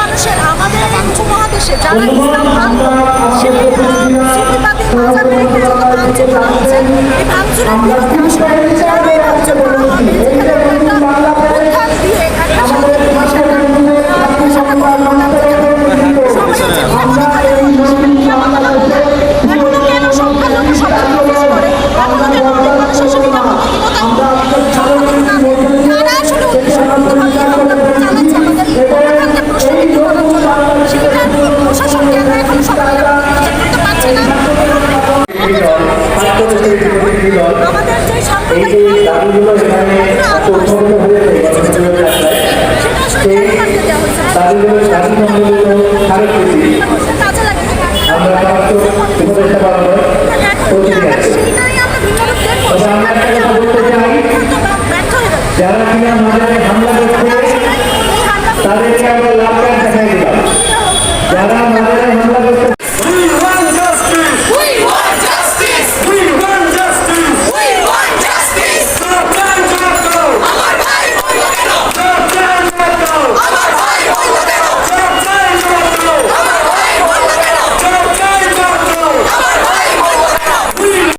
মানুষের আমাদের উপমহাদেশে যারা ইসলাম ভাঙছে এই ভাঙচুরের আমাদের যে সাম্প্রদায়িক সেটা আসলে কেন করতে দেওয়া হয়েছে? কাজে লাগে সেইটাই আমরা বিনিয়োগ দেখব ব্যর্থ হয়ে গেল যারা কিনা আমরা